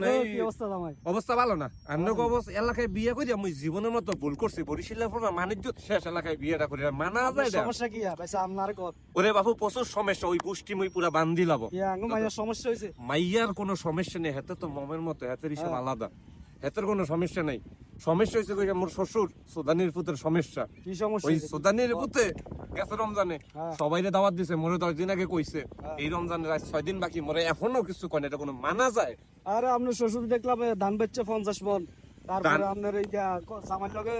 এই কি অবস্থা জামাই? ভালো না। অন্য অবস্থা এলাকায় বিয়ে করি আমি জীবনের মতো ভুল করছি। বরিশালে পড়া মানিজ্য শেষ এলাকায় বিয়েটা করি আর মানা যায় সমস্যা কি? ভাই আপনার কত ওরে বাবু প্রচুর সমস্যা। ওই গোষ্ঠী মই পুরা বান্ধি লাভ মাইয়ার কোনো সমস্যা নেই হাতে তো মমের মতো হাতের হিসাব হ্যাঁ। আলাদা। হাতের কোনো সমস্যা নাই সমস্যা হয়েছে কই মোর শ্বশুর সুদানির পুতের সমস্যা কি সমস্যা ওই? সুদানির পুতে গেছে রমজানে হ্যাঁ। সবাইরে দাওয়াত দিছে মোরে দশ দিন আগে কইছে হ্যাঁ। এই রমজানে আজ ছয় দিন বাকি মোরে এখনও কিছু কয় না এটা কোনো মানা যায় আরে আপনার শ্বশুর দেখলাম ধান বেচছে পঞ্চাশ মন তারপরে আপনার এই যে লগে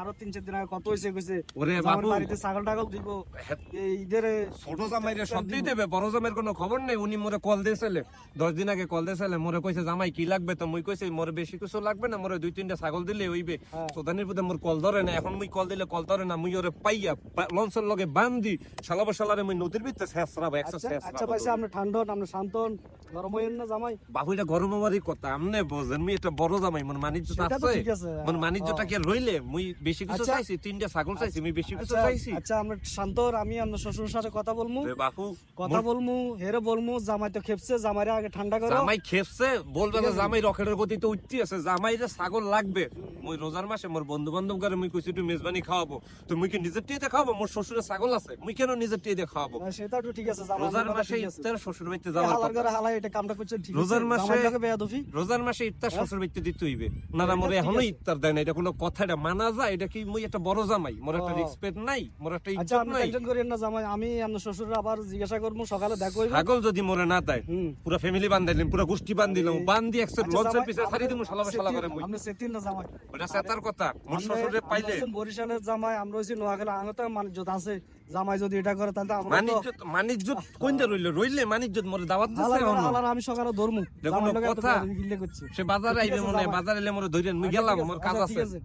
আরও তিন চার দিন আগে কত হয়েছে কইছে ওরে বাবু বাড়িতে ছাগল টাগল দিব। হ্যাঁ, ঈদের ছোট জামাইরে সব দিয়ে দেবে। বড় জামাইয়ের কোনো খবর নেই। উনি মোরে কল দিয়েছিলে দশ দিন আগে কল দিয়েছিলে মোরে কইছে জামাই কি লাগবে? তো মুই কইছে মোরে বেশি কিছু লাগবে না মোরে দুই তিনটা ছাগল দিলে হইবে। হ্যাঁ। সোদানির পুতে মোর কল ধরে না এখন মুই কল দিলে কল ধরে না মুই ওরে পাইয়া লঞ্চের লগে বান্ধি শালাবার শালারে মুই নদীর ভিতরে শেষরাবো একশো আচ্ছা আচ্ছা পাইছে আপনি গরম হইেন না জামাই? বাবু এটা গরম হওয়ারই কথা আমনে বোঝেন মুই এটা বড় জামাই মোর মানিজ্য আছে। ঠিক আছে। কি রইলে মুই বেশি কিছু আচ্ছা। চাইছি তিনটা ছাগল চাইছি মুই বেশি কিছু আচ্ছা চাইছি। আচ্ছা আমরা শান্ত আমি আপনার শ্বশুর সাথে কথা বলমু। বাপু কথা বলমু হেরে বলমু জামাই তো খেপছে জামাইরে আগে ঠান্ডা করো। জামাই খেপছে বলবে না জামাই রকেটের গতিতে উঠতে আছে জামাই ছাগল লাগবে। মুই রোজার মাসে মোর বন্ধু বান্ধব করে মুই একটু মেজবানি খাওয়াবো। তো মুই কি নিজের টিয়ে খাওয়াবো? মোর শ্বশুরের ছাগল আছে মুই কেন নিজের টিয়ে খাওয়াবো? সেটা তো ঠিক আছে রোজার মাসে ইফতার শ্বশুর বাড়িতে এই যাওয়ার কথা। হালাই এটা কামটা করছেন ঠিক রোজার মাসে- রোজার মাসে ইফতার হ্যাঁ? শ্বশুর বাড়িতে দিতে হইবে। না না মোর এখনও ইফতার দেয় না এটা কোনো কথা এটা মানা যায় এটা কি মুই একটা বড় জামাই? মোর একটা। রেসপেক্ট নাই মোর একটা আচ্ছা ইজ্জত নাই। টেনশন করেন না জামাই আমি আপনার শ্বশুর আবার জিজ্ঞাসা করব সকালে দেখো ছাগল যদি মোরে না দেয় পুরো ফ্যামিলি বান্ধাইলাম পুরো গোষ্ঠী বান্ধিলাম বান্ধি একশো আচ্ছা, লঞ্চের জামাই, পিছে ছাড়ি দিমু শালা শালা করে মুই। আপনি সেতিন না জামাই। ওটা সেতার কথা মোর শ্বশুরে পাইলে। বরিশালের জামাই আমরা হচ্ছি নোয়াখালী আগে তো মানিজ্যত আছে। জামাই যদি এটা করে তাহলে আমরা তো মানিজ্য মানিজ্য কোনটা রইলে? রইলে মানিজ্য মোরে দাওয়াত দিছে ঘরে আমি সকালে ধরমু। দেখুন কথা। সে বাজারে আইবে মনে বাজারে এলে মরে ধইরেন মুই আচ্ছা, গেলাম আমার কাজ আচ্ছা, আছে।